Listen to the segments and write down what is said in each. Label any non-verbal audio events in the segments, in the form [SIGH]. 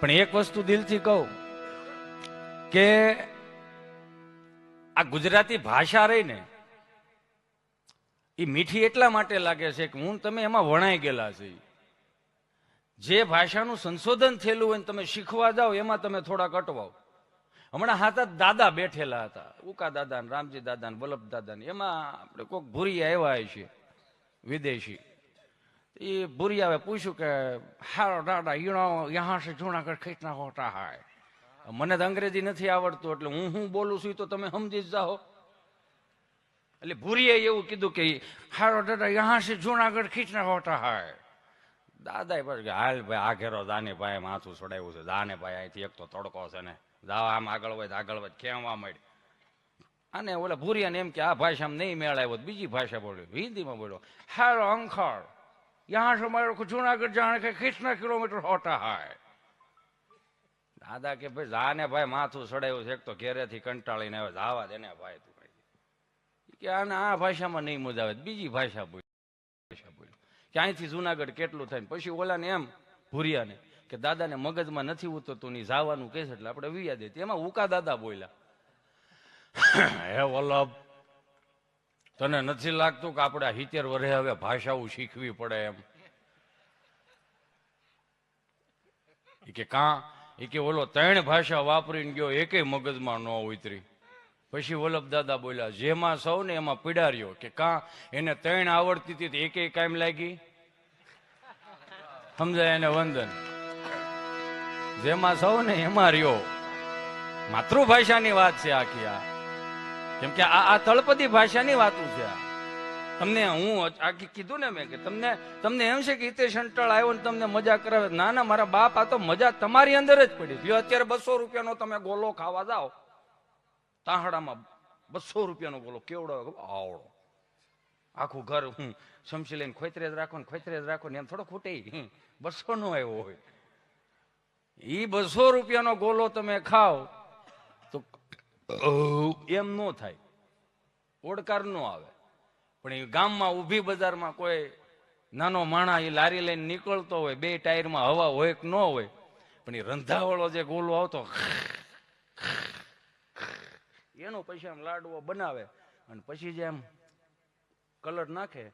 પણ એક વસ્તુ દિલથી કહું કે આ ગુજરાતી ભાષા રહી ને એ મીઠી એટલા માટે લાગે છે કે હું તમે એમાં વણાઈ ગયેલા છે. જે ભાષાનું સંશોધન થયેલું હોય ને તમે શીખવા જાઓ, એમાં તમે થોડાક અટવાઓ. હમણાં હાથા દાદા બેઠેલા હતા, ઉકા દાદા ને રામજી દાદા ને વલ્લભ દાદા એમાં આપણે કોઈક ભૂરી આવ્યા છે વિદેશી. એ ભૂરિયાએ પૂછ્યું કે હારો દાદા ઈણો યહાં સે જુનાગઢ કિતના હોટા હાય. મને તો અંગ્રેજી નથી આવડતું, એટલે હું હું બોલું છું તો તમે સમજી જ જાઓ. એટલે ભૂરીએ એવું કીધું કે હારો દાદા, યહાં સે જુનાગઢ કિતના હોટા હાય. દાદા પછી હાલ ભાઈ, આ ઘેરો દાને ભાઈ માથું છોડાવ્યું છે. દાને ભાઈ અહીંથી એક તો તડકો છે ને. દાવા આમ આગળ હોય આગળ હોય ખેવા માંડ. અને ઓલા ભૂરિયાને એમ કે, આ ભાષામાં નહીં મેળ આવ્યો. બીજી ભાષા બોલ્યો, હિન્દીમાં બોલ્યો. હારો અંખર મારો કો જુનાગઢ જાણે કે કિતના કિલોમીટર હોતા હાય દાદા કે ભાઈ જાને ભાઈ માથું સડાયું છે એક તો ઘેરેથી કંટાળીને આવે જાવા દે ને ભાઈ તું કે આને આ ભાષામાં નહીં મજા આવે બીજી ભાષા બોલ ભાષા બોલ કે અહીંથી જુનાગઢ કેટલું થાય ને પછી ઓલાને એમ ભૂરિયાને કે દાદાને મગજમાં નથી ઉતરતું ની જાવાનું કહેશે એટલે આપણે વિયા દે. એમાં ઉકા દાદા બોલ્યા, હે વલ્લભ તને નથી લાગતું કે આપણે હિતેર વરે હવે ભાષાઓ શીખવી પડે એમ? કે કાં? એ કે ઓલો ત્રણ ભાષા વાપરીને ગયો, એકેય મગજમાં ન ઉતરી. પછી વલ્લભ દાદા બોલ્યા, જેમાં સૌ ને એમાં પીડાર્યો. કે કાં? એને ત્રણ આવડતી હતી તો એકેય કાયમ લાગી? સમજાય એને વંદન? જેમાં સૌ ને એમાં રહ્યો. માતૃભાષાની વાત છે આખી આ. કેમ કે આ આ તળપદી ભાષાની વાતું છે તમને હું આખી કીધું ને મેં કે તમને તમને એમ છે કે હિતેશ અંટળ આવ્યો ને તમને મજા કરાવે. ના ના, મારા બાપ આ તો મજા તમારી અંદર જ પડી. લ્યો, અત્યારે બસો રૂપિયાનો તમે ગોલો ખાવા જાઓ. તાહડામાં બસો રૂપિયાનો ગોલો. કેવડો આવડો. આખું ઘર હું સમસી લઈને ખોતરે જ રાખો ને ખોતરે જ રાખો ને એમ થોડો ખૂટે. બસો નો આવ્યો હોય. એ બસો રૂપિયાનો ગોલો તમે ખાઓ. એમ નો થાય. ઓડકાર નો આવે. પણ એ ગામમાં ઊભી બજારમાં કોઈ નાનો માણા એ લારી લઈને નીકળતો હોય બે ટાયરમાં હવા હોય કે ન હોય પણ એ રંધાવાળો જે ગોલો આવતો એનો પછી આમ લાડવો બનાવે અને પછી જે આમ કલર નાખે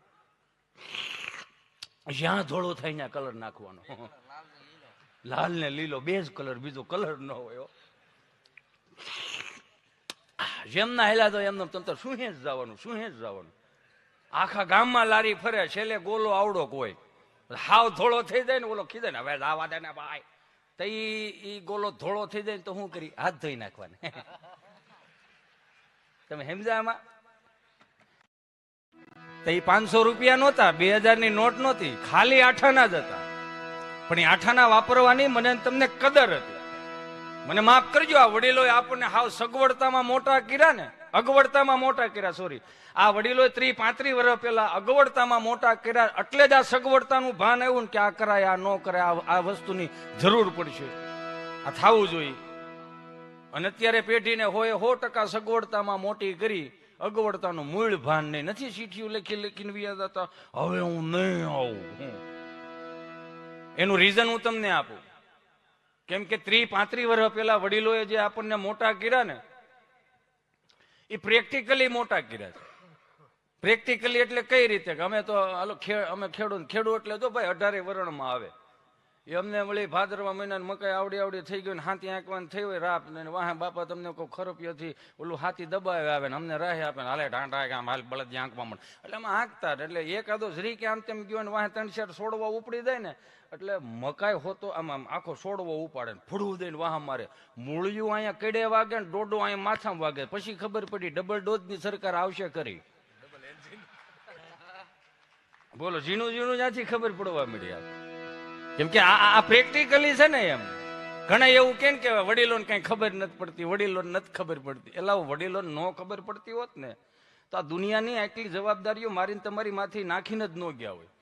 જ્યાં ધોળો થાય ત્યાં કલર નાખવાનો. લાલ ને લીલો. બે જ કલર બીજો કલર ન હોય. જેમના હેલા તો એમને તમ તો શું જ જવાનું, શું જ જવાનું? આખા ગામમાં લારી ફરે, છેલ્લે ગોલો આવડો કોઈ. હાવ ધોળો થઈ જાય ને ઓલો ખીધે ને, હવે આવા દે ને ભાઈ. તો એ ગોલો ધોળો થઈ જાય ને તો શું કરી? હાથ ધોઈ નાખવાને. [LAUGHS] તમે સમજા આમાં? તો એ પાંચસો રૂપિયા નહોતા, બે હજારની નોટ નહોતી, ખાલી આઠાના જ હતા. પણ એ આઠાના વાપરવાની મને તમને કદર હતી. મને માફ કરજો, આ વડીલોએ આપણને હાવ સગવડતામાં મોટા કર્યા ને. અગવડતામાં મોટા કર્યા સોરી આ વડીલોએ ત્રી પાંત્રી વર્ષ પહેલા અગવડતામાં મોટા કર્યા, એટલે જ આ સગવડતાનું ભાન આવ્યું ને કે આ કરાય, આ ન કરાય, આ- વસ્તુની જરૂર પડશે. આ થવું જોઈએ. અને અત્યારે પેઢીને હોય સો ટકા સગવડતામાં મોટી કરી, અગવડતાનું મૂળ ભાન નહીં. નથી ચીઠીઓ લખી લખીને વ્યા હતા હવે હું નહીં આવું. એનું રીઝન હું તમને આપું. કેમ કે ત્રી પાંત્રી વર્ષ પહેલા વડીલોએ જે આપણને મોટા કર્યા ને, એ પ્રેક્ટિકલી મોટા કર્યા છે. પ્રેક્ટિકલી એટલે કઈ રીતે? કે અમે તો હાલો અમે ખેડૂત ખેડૂત એટલે તો ભાઈ અઢારે વરણમાં આવે. એ અમને વળી ભાદરવા મહિના મકાઈ આવડી આવડી થઈ ગયું ને હાથી આંકવાનું થઈ હોય રાપ ને વાહે બાપા તમને કોઈ ખરપિયોથી ઓલું હાથી દબાવે આવે ને અમને રાહે આપે ને હાલે ઢાંઢા આમ હાલ બળદ આંકવા મળે એટલે અમે આંકતા. એટલે એકાદો જરી કે આમ તેમ ગયો ને વાહે ત્રણ શેર છોડવા ઉપડી જાય ને, એટલે મકાઈ હોતો આમ આમ આખો છોડવો ઉપાડે ને ફૂડવું દઈને વાહ મારે. મૂળિયું અહીંયા કડે વાગે ને ડોડો અહીંયા માથામાં વાગે. પછી ખબર પડી ડબલ ડોઝની સરકાર આવશે કરી બોલો, ઝીણું ઝીણું જ્યાંથી ખબર પડવા મળી આ કેમ કે આ પ્રેક્ટિકલી છે ને એમ. ઘણા એવું કેમ કે વડીલોને કઈ ખબર નથી પડતી, વડીલોને નથી ખબર પડતી. એટલે વડીલોને ન ખબર પડતી હોત ને, તો આ દુનિયાની આટલી જવાબદારીઓ મારીને તમારી માથી નાખીને જ ન ગયા હોય.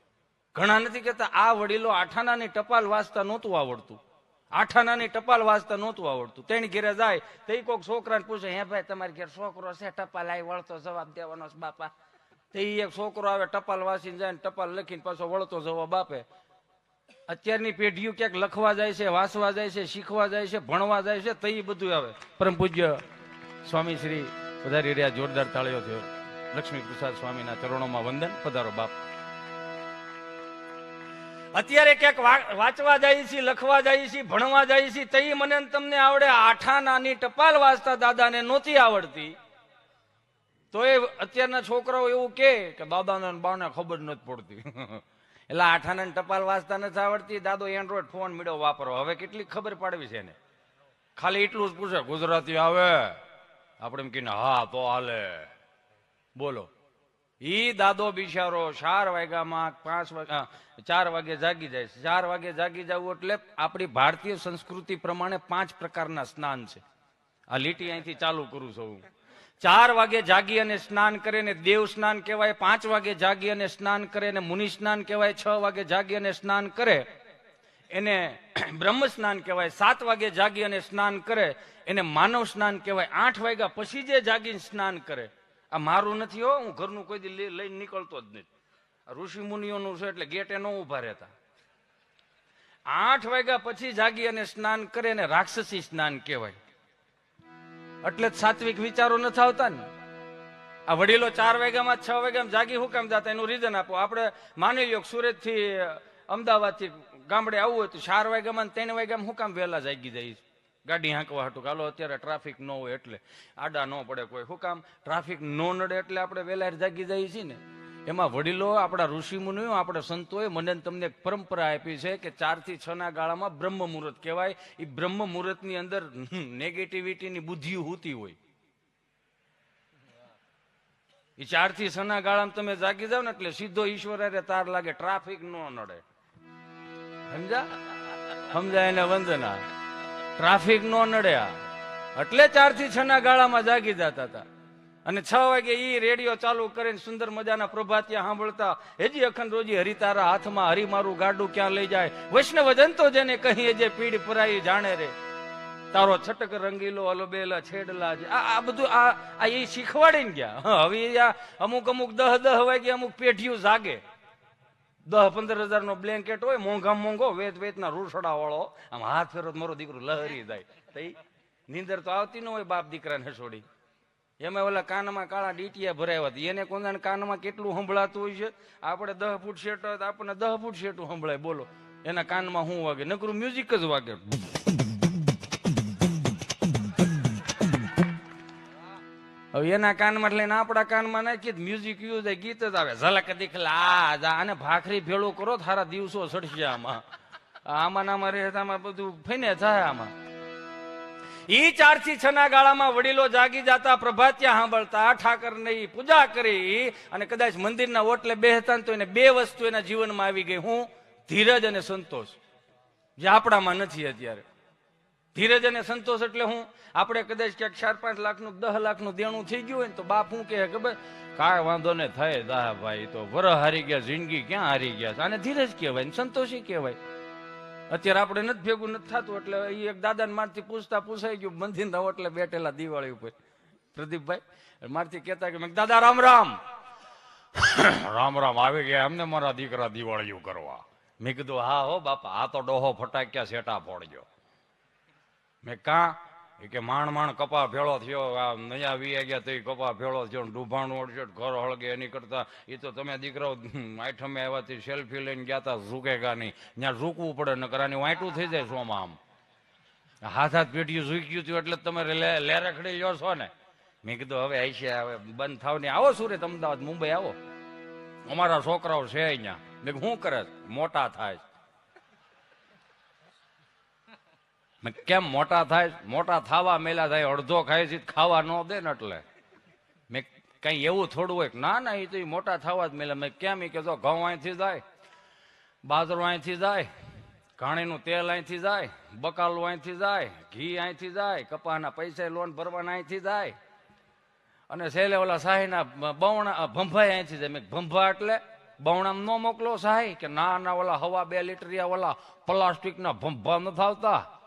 ઘણા નથી કહેતા, આ વડીલો આઠાનાની ટપાલ વાંચતા નહોતું આવડતું. આઠાનાની ટપાલ વાંચતા નહોતું આવડતું. તેની ઘેરે જાય, તો એ કોઈક છોકરાને પૂછે, હે ભાઈ, તમારી ઘેર છોકરો છે? ટપાલ આવી વળતો જવાબ દેવાનો છે બાપા. તો એક છોકરો આવે, ટપાલ વાંચીને જાય ટપાલ લખીને પાછો વળતો જવાબ આપે. અત્યારની પેઢીઓ ક્યાંક લખવા જાય છે, વાંચવા જાય છે, શીખવા જાય છે, ભણવા જાય છે, તો બધું આવે. પરમ પૂજ્ય સ્વામી શ્રી પધારી રહ્યા, જોરદાર તાળીઓ થયો. લક્ષ્મી પ્રસાદ સ્વામીના ચરણોમાં વંદન. પધારો બાપ. અત્યારે ક્યાંક વાંચવા જાય છે, લખવા જાય છે, ભણવા જાય છે તઈ મને તમને આવડે આઠા નાની ટપાલ વાંચતા દાદાને નહોતી આવડતી. તો એ અત્યારના છોકરાઓ એવું કે બાબાના બાને ખબર નથી પડતી. [LAUGHS] એટલે આઠાને ટપાલ વાંચતા નથી આવડતી. દાદો એન્ડ્રોઈડ ફોન મીડો વાપરો. હવે કેટલી ખબર પાડવી છે એને? ખાલી એટલું જ પૂછે, ગુજરાતી આવે? આપણે એમ કહીને, હા, તો હાલે. બોલો. ઈ દાદો બિચારો ચાર વાગ્યામાં પાંચ વાગ્યા ચાર વાગે જાગી જાય ચાર વાગે જાગી જવું એટલે આપણી ભારતીય સંસ્કૃતિ પ્રમાણે પાંચ પ્રકારના સ્નાન છે. આ લીટી અહીંથી ચાલુ કરું છું હું. ચાર વાગે જાગી અને સ્નાન કરે ને દેવ સ્નાન કહેવાય, પાંચ વાગે જાગી અને સ્નાન કરે ને મુનિ સ્નાન કહેવાય, છ વાગે જાગી અને સ્નાન કરે. એને [CLEARS THROAT] બ્રહ્મ સ્નાન કહેવાય, સાત વાગે જાગી અને સ્નાન કરે. એને માનવ સ્નાન કહેવાય, આઠ વાગ્યા પછી જે જાગીને સ્નાન કરે. આ મારું નથી હો, હું ઘરનું કોઈ દી લઈ- લઈને નીકળતો જ નથી ઋષિ મુનિઓનું છે એટલે ગેટે ન ઊભા રહેતા. આઠ વાગ્યા પછી જાગી અને સ્નાન કરે ને રાક્ષસી સ્નાન કહેવાય. એટલે જ સાત્વિક વિચારો નથી આવતા ને. આ વડીલો ચાર વાગ્યામાં છ વાગ્યામાં જાગી હું કામ જતા? એનું રીઝન આપો. આપણે માની લ્યો સુરતથી અમદાવાદથી ગામડે આવવું હોય તો ચાર વાગ્યામાં ત્રણ વાગ્યામાં હું કામ વહેલા જાગી જાય? ગાડી હાંકવા હતું કાલો અત્યારે ટ્રાફિક ન હોય એટલે. આડા ન પડે કોઈ. શું કામ? ટ્રાફિક ન નડે એટલે આપણે વહેલા જાગી જઈએ છીએ ને. એમાં વડીલો, આપણા ઋષિ મુનિઓ આપણા સંતોએ મને તમને એક પરંપરા આપી છે કે ચારથી છ ના ગાળામાં બ્રહ્મ મુહૂર્ત કહેવાય. એ બ્રહ્મ મુહૂર્તની અંદર નેગેટિવિટીની બુદ્ધિ હોતી હોય. એ ચારથી છ ના ગાળામાં તમે જાગી જાવ ને એટલે સીધો ઈશ્વર હારે તાર લાગે ટ્રાફિક નો નડે. સમજા? સમજાય એને વંદના. ટ્રાફિક નો નડ્યા એટલે ચારથી છ ના ગાળામાં જાગી જતા હતા. અને છ વાગે એ રેડિયો ચાલુ કરીને સુંદર મજાના પ્રભાતિયા સાંભળતા, હજી અખંડ રોજી હરિતારા હાથમાં હરી મારું ગાડું ક્યાં લઈ જાય? વૈષ્ણવજન તો જેને કહીએ જે પીડ પરાઈ જાણે રે. તારો છટક રંગીલો, અલબેલા, છેડલા. આ બધું આ આ એ શીખવાડીને ગયા. હવે આ અમુક અમુક દહ દહ વાગે અમુક પેઢીઓ જાગે. દહ પંદર હજાર નો બ્લેન્કેટ હોય, મોંઘા મોંઘો, વેત વેતના રૂસડા વાળો આમ હાથ ફેરો મારો દીકરો લહરી જાય. તઈ નીંદર તો આવતી ન હોય બાપ દીકરાને છોડી એમાં ઓલા કાનમાં કાળા ડીટીયા ભરાયા હતા. એને કોના કાનમાં કેટલું સંભળાતું હોય છે? આપણે દહ ફૂટ શેટ આપણને દહ ફૂટ શેટું સંભળાય. બોલો. એના કાનમાં શું વાગે? નકરું મ્યુઝિક જ વાગે. હવે એના કાનમાં લઈને આપણા કાનમાં નાખીએ મ્યુઝિક યુઝ થાય, ગીત જ આવે. ઝલક દીખલા અને ભાખરી ભેળું કરો સારા દિવસો સડશે આમાં. આમાં ને આમાં રહેતામાં બધું ફઈને થાય આમાં. ઈ ચારથી છના ગાળામાં વડીલો જાગી જતા પ્રભાત્યા સાંભળતા, ઠાકરની પૂજા કરી અને કદાચ મંદિરના ઓટલે બેહતા તો એને બે વસ્તુ એના જીવનમાં આવી ગઈ. હું ધીરજ અને સંતોષ. જે આપણામાં નથી અત્યારે. ધીરજ અને સંતોષ એટલે હું, આપણે કદાચ ક્યાંક ચાર પાંચ લાખનું, દહ લાખનું દેણું થઈ ગયું હોય ને તો બાપ હું કહે, ખબર, કાંઈ વાંધો ને થાય દા ભાઈ, તો વર હારી ગયા, જિંદગી ક્યાં હારી ગયા? આને ધીરજ કહેવાય ને સંતોષી કહેવાય. અત્યારે આપણે નથી ભેગું, નથી થતું, એટલે એ એક દાદાને મારથી પૂછતા પૂછાઈ ગયું મંદિરના એટલે બેઠેલા દિવાળી ઉપર. પ્રદીપભાઈ, મારથી કહેતા કે દાદા, રામ રામ. રામ રામ, આવી ગયા એમને મારા દીકરા દિવાળીઓ કરવા. મેં કીધું, હા હો બાપા, આ તો ડોહો ફટાક્યા સેટા ફોડજો. મેં કા કે માણ માણ કપા ભેળો થયો, આ નયા વી ગયા તો કપા ભેળો થયો ડૂભાણું ઓળશે ઘર હળગે એની કરતા. એ તો તમે દીકરાઓ આઠમે આવ્યાથી સેલ્ફી લઈને ગયા તા ઝૂકેગા નહીં ત્યાં ઝૂકવું પડે ને કરાની વાંટું થઈ જાય સોમાં આમ. હાથ હાથ પેટીયું ઝૂક્યું હતું એટલે તમે લે- લેરખડી લ્યો છો ને. મેં કીધું, હવે આઈશે હવે બંધ થાવ ને. આવો સુરત, અમદાવાદ, મુંબઈ, આવો. અમારા છોકરાઓ છે અહીંયા. મેં શું કરે? મોટા થાય છે. મેં કીધું, કેમ મોટા થાય, મોટા થાવા મેલા થાય, અડધો ખાય છે, ખાવા ન દે ને એટલે. મેં કઈ એવું થોડું હોય ના ના એ તો મોટા થવા જ મેલા. મેં કેમ એ કે જો ઘઉં અહીંથી જાય, બાજરો અહીંથી જાય, ઘાણીનું તેલ અહીંથી જાય, બકાલું અહીંથી જાય, ઘી અહીંથી જાય, કપાના પૈસા લોન ભરવાના અહીંથી જાય. અને છેલ્લે ઓલા સાહીના બવણા ભંભાઈ અહીંથી જાય. મેં ભંભા એટલે બવણામ ન મોકલો સાહી કે ના ના, ઓલા હવા બે લીટરિયા ઓલા પ્લાસ્ટિકના ભંભા નથી આવતા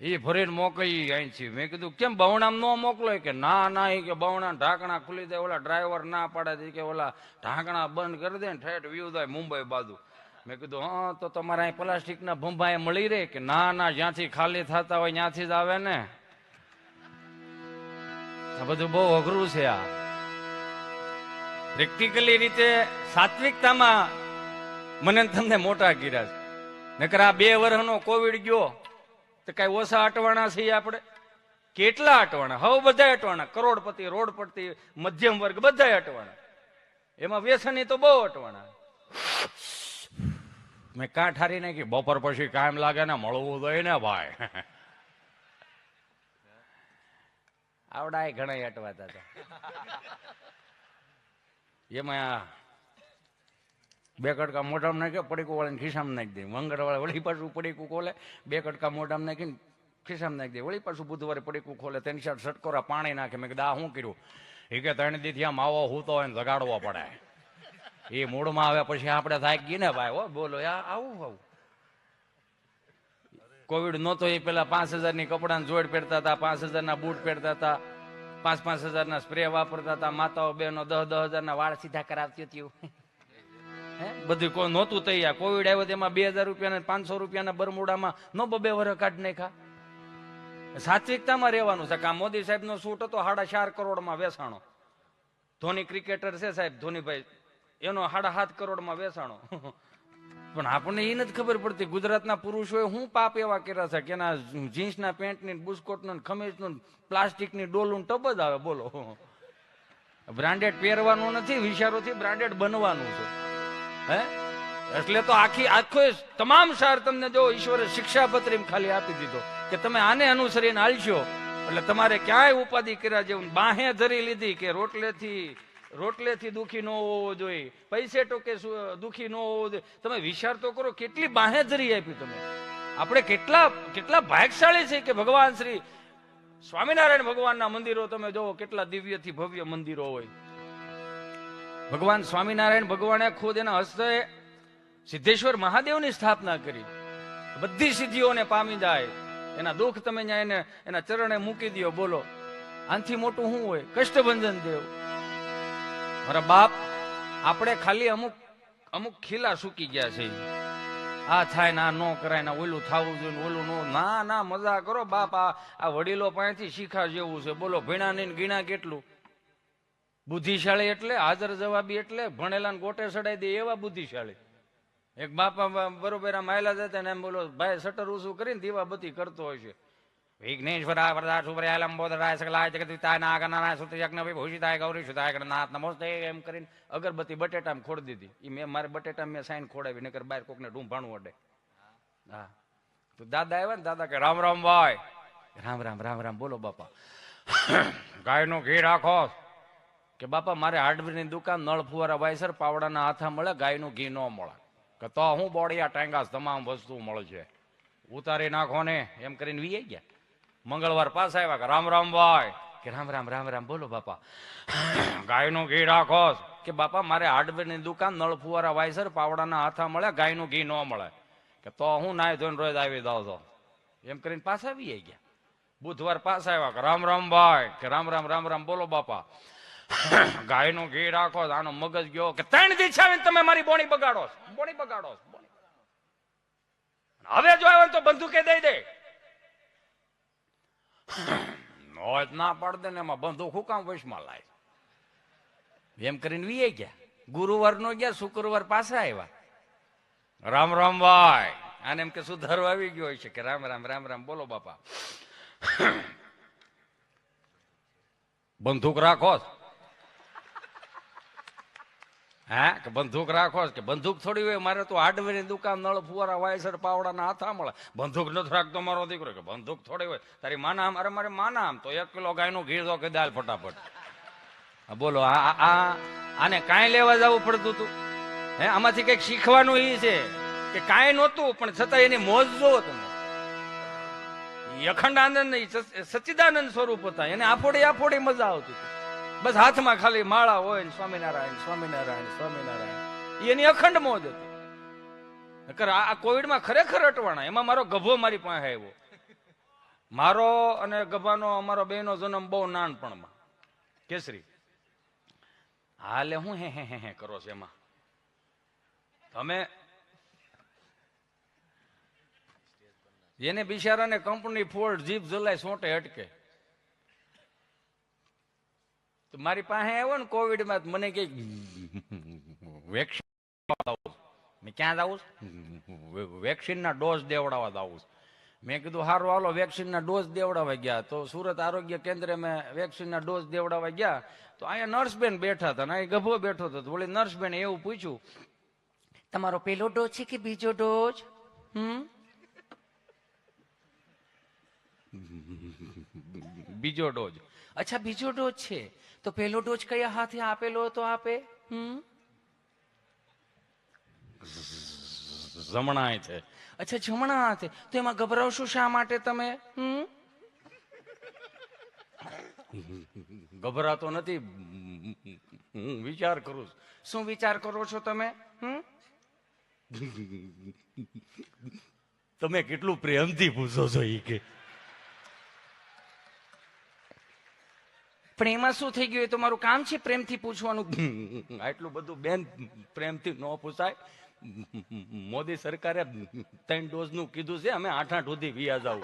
એ ભરીને મોકલી અહીંથી મેં કીધું, કેમ બવણામ ન મોકલો? કે, ના ના. એ કે, બવણા ઢાંકણા ખુલી દે ઓલા ડ્રાઈવર ના પાડે કે, ઓલા ઢાંકણા બંધ કરી દે ને ઠેઠ વ્યૂ થાય મુંબઈ બાજુ. મેં કીધું, હા, તો તમારે અહીં પ્લાસ્ટિકના ભંભા એ મળી રહે? કે, ના ના, જ્યાંથી ખાલી થતા હોય ત્યાંથી જ આવે ને. આ બધું બહુ અઘરું છે આ. પ્રેક્ટિકલી રીતે સાત્વિકતામાં મને તમને મોટા કર્યા છે. નકર આ બે વર્ષનો કોવિડ ગયો. તો કઈ ઓછા અટવાણા છીએ આપણે? કેટલા અટવાણા? હવે બધા અટવાણા. કરોડપતિ રોડપતિ મધ્યમ વર્ગ બધા અટવાણા. એમાં વ્યસની તો બહુ અટવાણા. મેં કાં ઠારી નાખી. બપોર પછી કાયમ લાગે ને મળવું જોઈએ ને ભાઈ. આવડા ઘણા અટવાતા હતા. એમાં [LAUGHS] બે કટકા મોઢામાં નાખે પડીકું વાળીને ખિસ્સામાં નાખી દે. મંગળવારે વળી પાછું પડીકું ખોલે, બે કટકા મોઢામાં નાખીને ખિસ્સામાં નાખી દે. વળી પાછું બુધવારે પડીકું ખોલે, તેની સાથે સટકોરા પાણી નાખે. મેં દા શું કર્યું? એ કે ત્રણ દીથી આમ આવો હૂતો હોય ને પડે. એ મૂળમાં આવે પછી આપણે થાય ગઈ ને ભાઈ, હો, બોલો આવું આવું કોવિડ નહોતો એ પેલા પાંચ હજારની કપડાની જોડ પહેરતા હતા, પાંચ હજારના બૂટ પહેરતા હતા, પાંચ પાંચ હજારના સ્પ્રે વાપરતા હતા, માતાઓ બહેનો દસ દસ હજારના વાળ સીધા કરાવતી હતી. હે? બધું કોઈ નહોતું તૈયાર કોવિડ આવ્યો તેમાં બે હજાર રૂપિયાના પાંચસો રૂપિયાના બરમુડામાં નો બબે વર કાઢ નાખા સાત્વિકતામાં રહેવાનું છે કા મોદી મોદી સાહેબનો સૂટ હતો સાડા ચાર કરોડમાં વેસાણો. ધોની ક્રિકેટર છે સાહેબ, ધોનીભાઈ, એનો સાડા સાત કરોડમાં વેસાણો. પણ આપણને એ નથી ખબર પડતી ગુજરાતના પુરુષોએ શું પાપ એવા કર્યા છે કે એના જીન્સના પેન્ટની બુસ્કોટનું ખમીજનું પ્લાસ્ટિકની ડોલું ટબ જ આવે, બોલો. બ્રાન્ડેડ પહેરવાનું નથી, વિચારોથી બ્રાન્ડેડ બનવાનું છે. હે? એટલે તો આખી આખો તમામ સાર તમને જો ઈશ્વરે શિક્ષાપત્રી ખાલી આપી દીધો કે તમે આને અનુસરીને હાલશો એટલે તમારે ક્યાંય ઉપાધિ કર્યા જેવું બાહે ધરી લીધી કે રોટલેથી રોટલેથી દુખી ન હોવો જોઈએ, પૈસે ટોકે દુખી ન હોવો જોઈએ. તમે વિચાર તો કરો કેટલી બાહે ધરી આપી તમે. આપણે કેટલા કેટલા ભાગશાળી છે કે ભગવાન શ્રી સ્વામિનારાયણ ભગવાનના મંદિરો તમે જોવો કેટલા દિવ્યથી ભવ્ય મંદિરો હોય. ભગવાન સ્વામિનારાયણ ભગવાને ખુદ એના હસ્તે સિદ્ધેશ્વર મહાદેવની સ્થાપના કરી. બધી સિદ્ધિઓને પામી જાય. એના દુઃખ તમે એને એના ચરણે મૂકી દો બોલો. આનથી મોટું શું હોય? કષ્ટભંજન દેવ. મારા બાપ, આપણે ખાલી અમુક અમુક ખીલા સૂકી ગયા છે. આ થાય ના ન કરાય ના ઓલું થવું જોઈએ ઓલું નો ના ના, મજા કરો. બાપ, આ વડીલો પાસેથી શીખા જેવું છે. બોલો ભીણા નહીં ગીણા કેટલું? બુદ્ધિશાળી એટલે, હાજર જવાબી એટલે ભણેલા ગોટે સડાઈ દે એવા બુદ્ધિશાળી. એક બાપા બરોબર આમ આયલા જતા ને એમ બોલો, ભાઈ શટર ઊંચું કરીને દીવાબત્તી કરતો હોય છે. વિઘ્નેશ્વરા વરદા સુપ્રયા લંબોદરાય સકલાય જગદિતાય નાગનારાય સુત યજ્ઞ વિભૂષિતાય ગૌરી સુતાય ગણનાથ નમોસ્તે, એમ કરીને અગરબત્તી બટેટામાં ખોડી દીધી. એ મેં મારે બટેટા મેં સાઈન ખોડાવી નકર બહાર કોકને ઢૂંભાણું અડે. હા. તો દાદા આવ્યા ને, દાદા કે, રામ રામ, ભાઈ. રામ રામ રામ રામ, બોલો બાપા. [CLEARS THROAT] ગાયનું ઘી રાખો. કે બાપા, મારે હાર્ડવેરની દુકાન નળ ફુવારા વાયસર પાવડાના હાથા મળે, ગાયનું ઘી ન મળે. કે તો હું બોડિયા ટાંગાસ તમામ વસ્તુ મળે છે ઉતારી નાખો ને, એમ કરીને વી ગયા. મંગળવાર પાસ આવ્યા કે, રામ રામ ભાઈ. કે, રામ રામ રામ રામ. બોલો બાપા, ગાયનું ઘી રાખો. કે, બાપા, મારે હાર્ડવેરની દુકાન નળ ફુવારા વાયસર પાવડાના હાથા મળે, ગાયનું ઘી ન મળે. કે, તો હું નાય ધોઈને રોજ આવી દઉં છો. એમ કરીને પાછા આવી ગયા. બુધવાર પાસ આવ્યા કે, રામ રામ ભાઈ. કે, રામ રામ રામ રામ. બોલો બાપા ગાયનું ઘી રાખો, આનો મગજ ગયો કે ત્રણ દી છે તમે મારી બોણી બગાડો બોણી બગાડો હવે જો આવે તો બંદૂકે દઈ દે. નોજ ના પાડ દે ને એમાં બંદૂક હું કામ વશમાં લાય એમ કરીને વીએ ગયા. ગુરુવાર નો ગયા, શુક્રવાર પાછા આવ્યા. રામ રામ ભાઈ. આને એમ કે સુધારો આવી ગયો છે કે રામ રામ રામ રામ, બોલો બાપા. બંદૂક રાખો? હા? કે બંદૂક રાખો? કે બંદૂક થોડી હોય? મારે તો હાર્ડવેરની દુકાન, નળ, ફુવારા વાયસર પાવડાના હાથા મળે. બંદૂક નથી રાખતો મારો દીકરો, કે બંદૂક થોડી હોય. તારી માના આમ, અરે મારે માના આમ, તો એક કિલો ગાયનું ઘી દો કે દાલ ફટાફટ. બોલો, આ, આ- આને કાંઈ લેવા જવું પડતું હતું હે, આમાંથી કંઈક શીખવાનું એ છે કે કાંઈ નહોતું, પણ છતાં એની મોજ જોવો તમે. અખંડ આનંદ નહીં સચ- સચ્ચિદાનંદ સ્વરૂપ હતા. એને આફોડી આફોડી મજા આવતી હતી. બસ હાથમાં ખાલી માળા હોય સ્વામિનારાયણ સ્વામિનારાયણ સ્વામિનારાયણ. એની અખંડ મોજ હતી. નકર આ કોવિડમાં ખરેખર અટવાણા. એમાં મારો ગભો મારી પાસે આવ્યો. મારો અને ગભાનો અમારો બેનો જન્મ બહુ નાનપણમાં. કેસરી. હાલે હું હે હે હે હે કરો છો એમાં. તમે જેને બિચારાને કંપની ફોડ જીભ જલાય સોટે અટકે. તો મારી પાસે આવ્યો ને કોવિડમાં મને કે વેક્સિન મેં ક્યાં જાઉં વેક્સિનના ડોઝ દેવડાવવા જાઉં છું. મેં કીધું સારું હાલો, વેક્સિનના ડોઝ દેવડાવવા ગયા. તો સુરત આરોગ્ય કેન્દ્રે મેં વેક્સિનના ડોઝ દેવડાવવા ગયા. તો અહીંયા નર્સબેન બેઠા હતા ને અહીં ગભો બેઠો હતો. વળી નર્સબેન એવું પૂછ્યું, તમારો પેલો ડોઝ છે કે બીજો ડોઝ? હમ? બીજો ડોઝ. અચ્છા બીજો ડોઝ છે. તો પહેલો ડોઝ કયા હાથે આપેલો હતો આપે? હમ? જમણા છે. અચ્છા જમણા હાથે. તો એમાં ગભરાવશો શા માટે તમે? હમ? ગભરાતો નથી. હું વિચાર કરું છું. શું વિચાર કરો છો તમે? હમ? તમે કેટલું પ્રેમથી પૂછો છો એ કે. પણ એમાં શું થઈ ગયું? એ તો મારું કામ છે પ્રેમથી પૂછવાનું. [LAUGHS] આટલું બધું બેન પ્રેમથી ન પૂછાય. મોદી સરકારે ત્રણ ડોઝનું કીધું છે અમે આઠ આઠ સુધી વિયા જાવ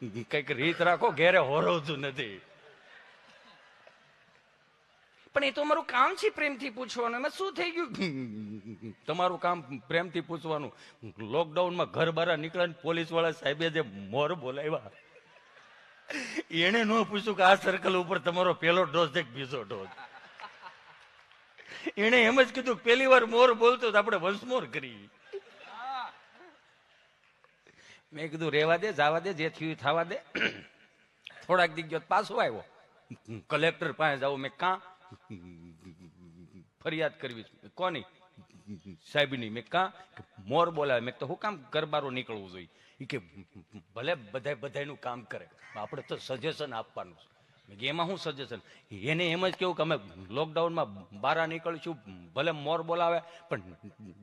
કંઈક રીત રાખો ઘેરે હોરવતું નથી. પણ એ તો મારું કામ છે પ્રેમથી પૂછવાનું. એમાં શું થઈ ગયું? [LAUGHS] તમારું કામ પ્રેમથી પૂછવાનું. લોકડાઉનમાં ઘર બહાર નીકળે પોલીસવાળા સાહેબે જે મોર બોલાવ્યા. એને ન પૂછ્યું કે આ સર્કલ ઉપર તમારો પહેલો ડોઝ છે બીજો ડોઝ એને એમ જ કીધું પહેલી વાર મોર બોલતો તો આપણે વંશમોર કરી. મેં કીધું, રેવા દે, જવા દે, જે થયું થવા દે. થોડાક દી ગયો પાછો આવ્યો. કલેક્ટર પાસે જાવ મેં કાં ફરિયાદ કરવી છે. કોની? સાહેબની. મેં કાં મોર બોલાવે. મેં તો હું કામ ગરબારો નીકળવું જોઈએ? ઈ કે ભલે બધાય બધાયનું કામ કરે આપણે તો સજેશન આપવાનું છે. એમાં શું સજેશન એને એમ જ કેવું કે અમે લોકડાઉનમાં બહાર નીકળીશું, ભલે મોર બોલાવે, પણ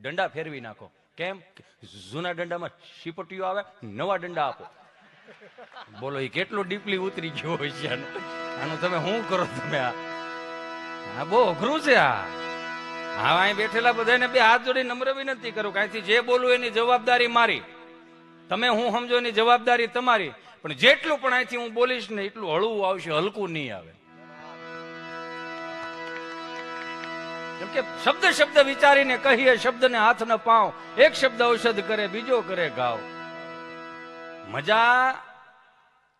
દંડા ફેરવી નાખો. કેમ? જૂના દંડામાં શીપટીઓ આવે, નવા દંડા આપો. બોલો એ કેટલું ડીપલી ઉતરી ગયો હોય છે? આનું આનું તમે શું કરો તમે આ? હા બહુ અઘરું છે આ. હા અહીં બેઠેલા બધાને બે હાથ જોડી નમ્ર વિનંતી કરું કાંઈથી જે બોલવું એની જવાબદારી મારી. તમે હું સમજો એની જવાબદારી તમારી, પણ જેટલું પણ અહીંથી હું બોલીશ ને એટલું હળવું આવશે, હલકું નહીં આવે. કેમ કે શબ્દ શબ્દ વિચારીને કહીએ, શબ્દને હાથ ન પાવ એક શબ્દ ઔષધ કરે, બીજો કરે ગાવ મજા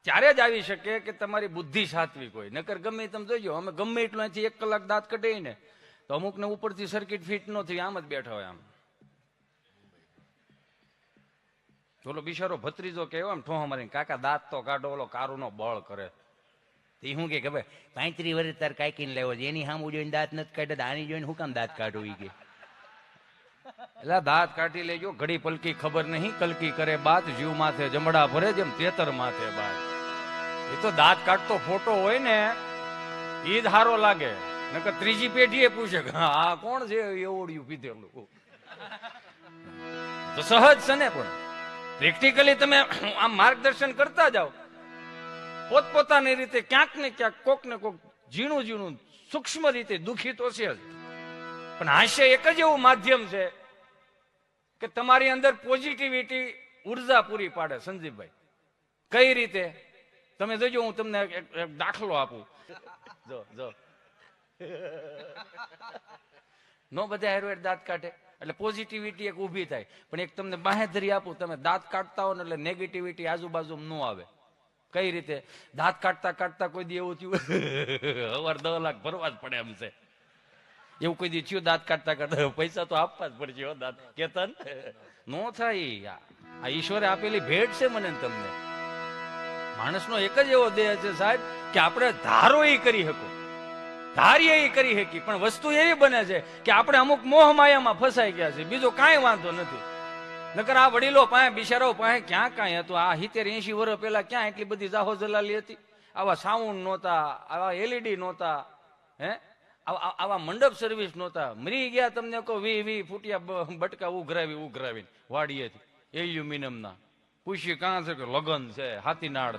ત્યારે જ આવી શકે કે તમારી બુદ્ધિ સાત્વિક હોય. નકર ગમે તમે જોઈજો અમે ગમે એટલું અહીંથી એક કલાક દાંત કઢીએ ને તો અમુકને ઉપરથી સર્કિટ ફિટ ન થઈ આમ જ બેઠા હોય આમ. ઓલો બિચારો ભત્રીજો કેવો એમ ઠોહ મારીને, કાકા દાંત તો કાઢો, ઓલો કારુનો બળ કરે. તે શું કે, ભાઈ, પાંત્રી વર્ષ તાર કાંઈકીને લેવો છે, એની સામું જોઈને દાંત નથી કાઢે તો આની જોઈને હું કામ દાંત કાઢું ઈ કે? એટલે દાંત કાઢી લેજો, ઘડી પલકી ખબર નહીં, કલકી કરે બાત જીવ માથે જમડા ભરે જેમ તેતર માથે બાત એ તો દાંત કાઢતો ફોટો હોય ને એ જ હારો લાગે. નકર ત્રીજી પેઢીએ પૂછે કે, હા, આ કોણ છે? એવોડિયું પીધેલું. તો સહજ છે ને પણ. પ્રેક્ટિકલી તમે આમ માર્ગદર્શન કરતા જાઓ. પોતપોતાની રીતે ક્યાંક ને ક્યાંક કોક ને કોક ઝીણું ઝીણું સૂક્ષ્મ રીતે દુખી તો છે જ. પણ હાસ્ય એક જ એવું માધ્યમ છે કે તમારી અંદર પોઝિટિવિટી ઊર્જા પૂરી પાડે, સંજીવભાઈ. કઈ રીતે? તમે જોજો, હું તમને એક દાખલો આપું. જો જો. [LAUGHS] નો બધા હેરવેર દાંત કાઢે. એટલે પોઝિટિવિટી એક ઊભી થાય. પણ એક તમને બાહેધરી આપું, તમે દાંત કાઢતા હો ને એટલે નેગેટિવિટી આજુબાજુ ન આવે. કઈ રીતે? દાંત કાઢતા કાઢતા કોઈ દી એવું થયું [LAUGHS] અવાર દસ લાખ ભરવા જ પડે એમ છે. એવું કોઈ દી થયું દાંત કાઢતા કાઢતા? [LAUGHS] પૈસા તો આપવા જ પડશે હો, દાંત. કેતન? [LAUGHS] નો થાય આ. ઈશ્વરે આપેલી ભેટ છે મને તમને. માણસનો એક જ એવો દેહ છે સાહેબ કે આપણે ધારો એ કરી શકો. ધારીએ એ કરી શકી પણ વસ્તુ એવી બને છે કે આપણે અમુક મોહ માયામાં ફસાઈ ગયા છે બીજો કાંઈ વાંધો નથી. નકર આ વડીલો પાસે બિશારો પાસે ક્યાં કાંઈ હતું? આ સિત્તેર એસી વર્ષ પહેલા ક્યાં એટલી બધી જાહો જલાલી હતી? આવા સાઉન્ડ નહોતા, આવા એલઈડી નહોતા, હે? આવા મંડપ સર્વિસ નહોતા. મરી ગયા તમને કહો, વી વી, ફૂટ્યા બટકા ઉઘરાવી, ઉઘરાવીને વાડીએથી. એલ્યુમિનિયમના. પૂછ્યું, કાં છે કે લગન છે? હાથીનાળ